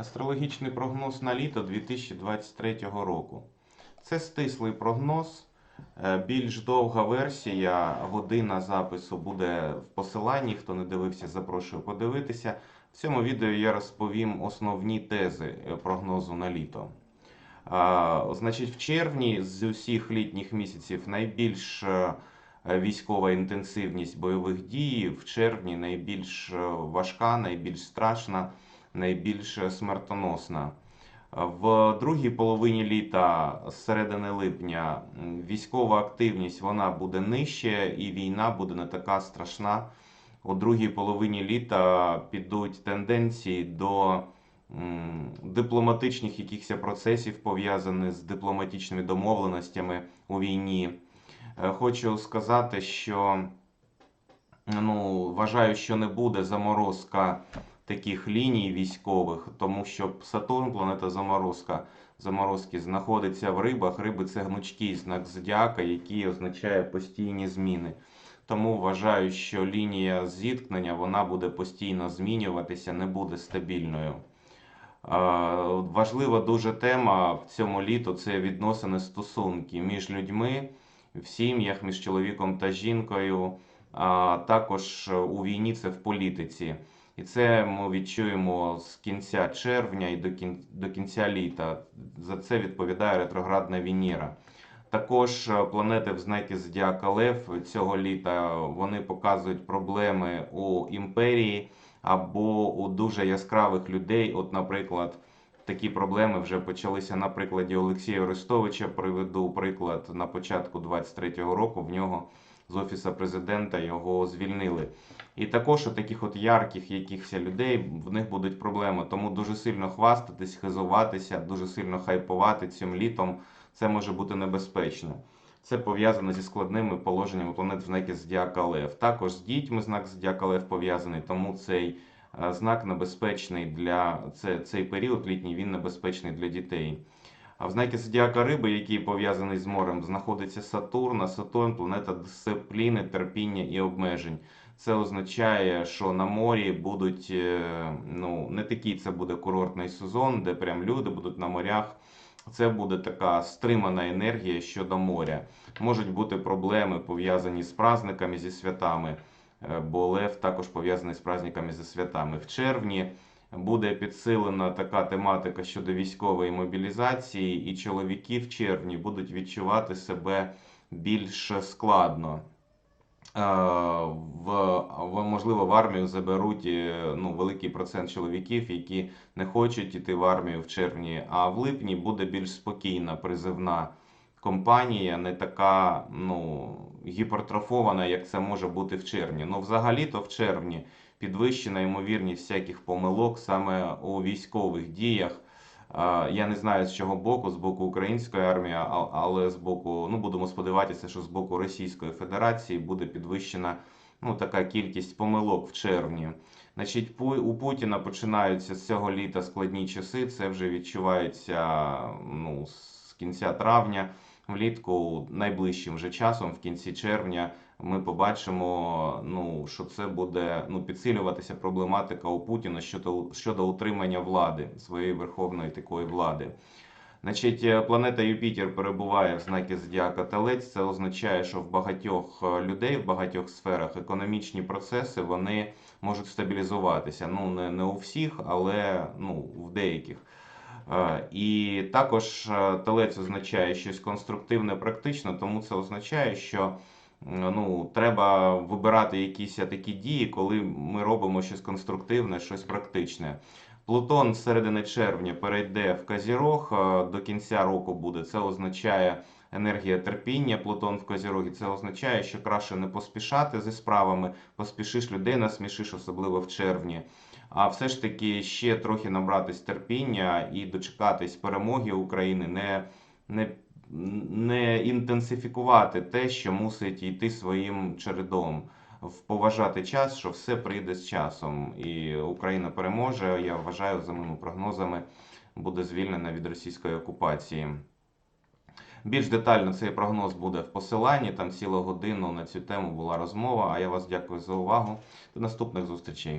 Астрологічний прогноз на літо 2023 року. Це стислий прогноз. Е, Більш довга версія, година запису буде в посиланні. Хто не дивився, запрошую подивитися. В цьому відео я розповім основні тези е, прогнозу на літо. Значить, в червні з усіх літніх місяців найбільш е, військова інтенсивність бойових дій. В червні найбільш важка, найбільш страшна, найбільш смертоносна. В другій половині літа, з середини липня, військова активність вона буде нижче і війна буде не така страшна. У другій половині літа підуть тенденції до дипломатичних якихось процесів, пов'язаних з дипломатичними домовленостями у війні. Е, Хочу сказати, що ну, вважаю, що не буде заморозка таких ліній військових, тому що Сатурн, планета заморозка, заморозки, знаходиться в рибах. Риби це гнучкий знак зодіака, який означає постійні зміни. Тому вважаю, що лінія зіткнення вона буде постійно змінюватися, не буде стабільною. Важлива дуже тема в цьому літо це відносини стосунки між людьми в сім'ях, між чоловіком та жінкою, а також у війні це в політиці. І це ми відчуємо з кінця червня і до кін- до кінця літа. За це відповідає ретроградна Венера. Також е, планети в знакі Зодіака Лев цього літа вони показують проблеми у імперії або у дуже яскравих людей. От, наприклад, такі проблеми вже почалися на прикладі Олексія Арестовича. Приведу приклад на початку 23-го року. В нього з офіса президента його звільнили. І також у таких от ярких якихось людей в них будуть проблеми. Тому дуже сильно хвастатись, хизуватися, дуже сильно хайпувати цим літом. Це може бути небезпечно. Це пов'язано зі складними положеннями планет в знакі Зодіака Лев. Також з дітьми знак Зодіака Лев пов'язаний, тому цей знак небезпечний для це, цей період літній він небезпечний для дітей. А в знакі Зодіака Риби, який пов'язаний з морем, знаходиться Сатурн, а Сатурн планета дисципліни, терпіння і обмежень. Це означає, що на морі будуть е, ну не такий це буде курортний сезон, де прям люди будуть на морях. Це буде така стримана енергія щодо моря. Можуть бути проблеми пов'язані з праздниками, зі святами, е, бо Лев також пов'язаний з праздниками зі святами. В червні буде підсилена така тематика щодо військової мобілізації, і чоловіки в червні будуть відчувати себе більш складно. Е, В, в можливо в армію заберуть е, ну, великий процент чоловіків, які не хочуть іти в армію в червні. А в липні буде більш спокійна призивна компанія, не така ну, гіпертрофована, як це може бути в червні. Ну, взагалі-то в червні підвищена ймовірність всяких помилок саме у військових діях. Я не знаю з чого боку, з боку української армії, але з боку, ну будемо сподіватися, що з боку Російської Федерації буде підвищена ну, така кількість помилок в червні. Значить, у Путіна починаються з цього літа складні часи. Це вже відчувається ну, з кінця травня, влітку, найближчим вже часом, в кінці червня. Ми побачимо, ну що це буде ну підсилюватися проблематика у Путіна щодо щодо утримання влади своєї верховної такої влади. Значить, е, планета Юпітер перебуває в знакі Зодіака Телець. Це означає, що в багатьох е, людей, в багатьох сферах економічні процеси вони можуть стабілізуватися. Ну не, не у всіх, але ну в деяких. І також е, телець означає щось конструктивне, практичне, тому це означає, що ну, треба вибирати якісь такі дії, коли ми робимо щось конструктивне, щось практичне. Плутон з середини червня перейде в Казірог, е, до кінця року буде. Це означає енергія терпіння. Плутон в Казірогі. Це означає, що краще не поспішати зі справами, поспішиш людей насмішиш, особливо в червні. А все ж таки ще трохи набратись терпіння і дочекатись перемоги України, не, не, не інтенсифікувати те, що мусить йти своїм чередом. Поважати час, що все прийде з часом, і Україна переможе. Я вважаю, за моїми прогнозами, буде звільнена від російської окупації. Більш детально цей прогноз буде в посиланні. Там цілу годину на цю тему була розмова. А я вас дякую за увагу. До наступних зустрічей.